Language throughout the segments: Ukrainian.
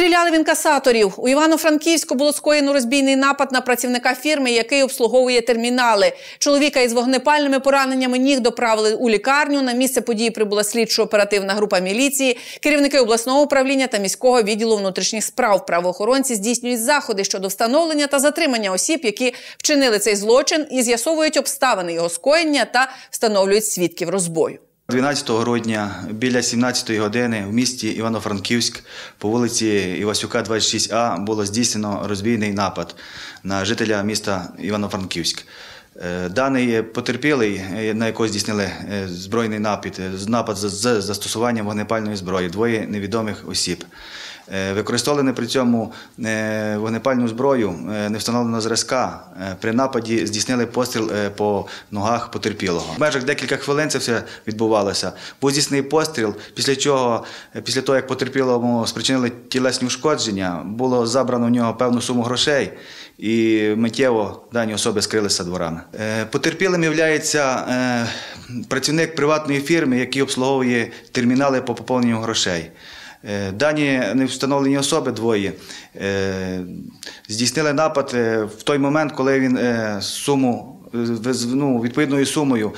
Стріляли в інкасаторів. У Івано-Франківську було скоєно розбійний напад на працівника фірми, який обслуговує термінали. Чоловіка із вогнепальними пораненнями ніг доправили у лікарню. На місце події прибула слідчо-оперативна група міліції, керівники обласного управління та міського відділу внутрішніх справ. Правоохоронці здійснюють заходи щодо встановлення та затримання осіб, які вчинили цей злочин, і з'ясовують обставини його скоєння та встановлюють свідків розбою. 12 грудня біля 17 години в місті Івано-Франківськ по вулиці Івасюка, 26А було здійснено розбійний напад на жителя міста Івано-Франківськ. Е, Даний потерпілий, е, на якого здійснили е, збройний напад, напад з застосуванням вогнепальної зброї, двоє невідомих осіб. Е, Використовували при цьому е, вогнепальну зброю е, невстановленого зразка. Е, При нападі здійснили постріл по ногах потерпілого. В межах декілька хвилин це все відбувалося. Був здійснений постріл, після чого, після того, як потерпілому спричинили тілесні ушкодження, було забрано в нього певну суму грошей і миттєво дані особи скрилися дворами. Потерпілим є працівник приватної фірми, який обслуговує термінали по поповненню грошей. Е, Дані невстановлені особи двоє е, здійснили напад е, в той момент, коли він суму ну, відповідною сумою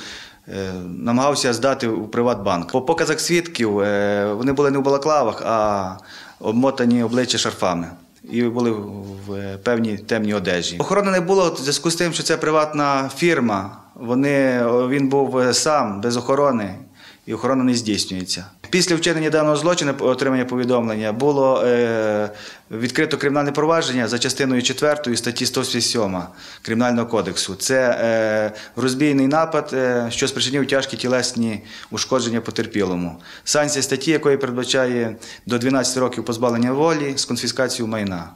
намагався здати у Приватбанк. По показах свідків вони були не в балаклавах, а обмотані обличчя шарфами. І були в певній темній одежі. Охорони не було в зв'язку з тим, що це приватна фірма. Вони, він був сам без охорони, і охорона не здійснюється. Після вчинення даного злочину, отримання повідомлення, було е, відкрито кримінальне провадження за частиною 4 статті 187 Кримінального кодексу. Це е, розбійний напад, е, що спричинив тяжкі тілесні ушкодження потерпілому. Санкція статті, якої передбачає до 12 років позбавлення волі з конфіскацією майна.